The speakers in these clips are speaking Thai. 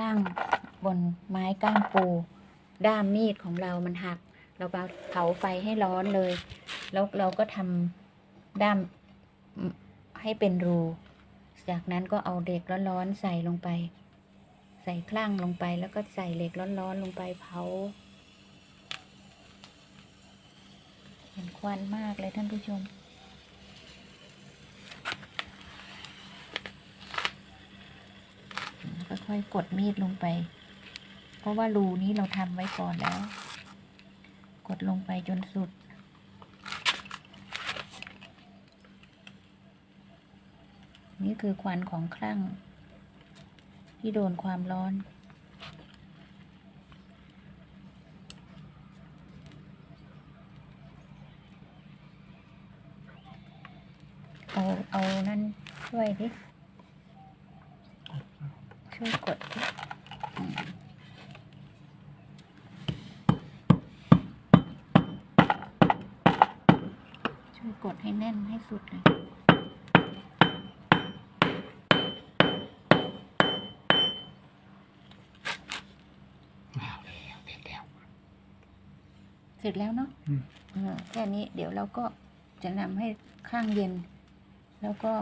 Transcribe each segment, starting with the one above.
ลั่งบนไม้ก้ามปู ด้ามมีดของเรามันหัก เราเอาเผาไฟให้ร้อนเลย แล้วเราก็ทำด้ามให้เป็นรู จากนั้นก็เอาเด็กร้อนๆใส่ลงไป ใส่คลั่งลงไปแล้วก็ใส่เหล็กร้อนๆลงไปเผาเห็นควันมากเลยท่านผู้ชม ค่อยกดมีดลงไป เพราะว่ารูนี้เราทำไว้ก่อนแล้ว กดลงไปจนสุด นี่คือควันของคลั่ง ที่โดนความร้อนเอา เอา นั่น ช่วยดิ ช่วยกดดิอืมช่วยกดให้แน่นให้สุดเลยเสร็จแล้วเนาะอืมเออแค่นี้เดี๋ยวเราก็จะนำให้ข้างเย็น แล้วก็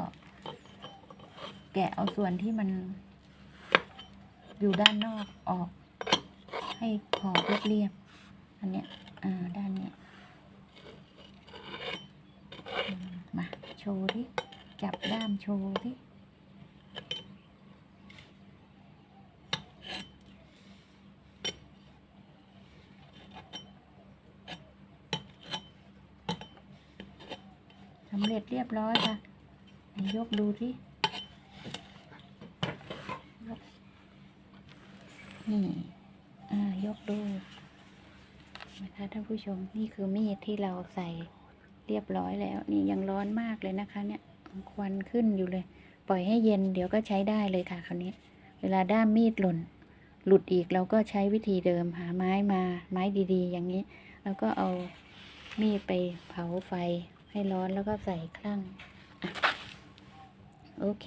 แกะเอาส่วนที่มัน อยู่ด้านนอกออก ให้พอเรียบๆอันเนี้ยอ่าด้านเนี้ยมาโชว์ดิจับด้ามโชว์ดิสำเร็จเรียบร้อยค่ะยกดูที่ นี่อ่ายกดูนะคะท่านผู้ชมนี่คือมีดที่เราใส่เรียบร้อยแล้ว นี่ยังร้อนมากเลยนะคะ เนี่ยควันขึ้นอยู่เลย ปล่อยให้เย็นเดี๋ยวก็ใช้ได้เลยค่ะคราวนี้ เวลาด้ามมีดหล่น หลุดอีกเราก็ใช้วิธีเดิมหาไม้มาไม้ดีๆ อย่างนี้ แล้วก็เอามีดไปเผาไฟให้ร้อนแล้วก็ใส่คลั่งอโอเค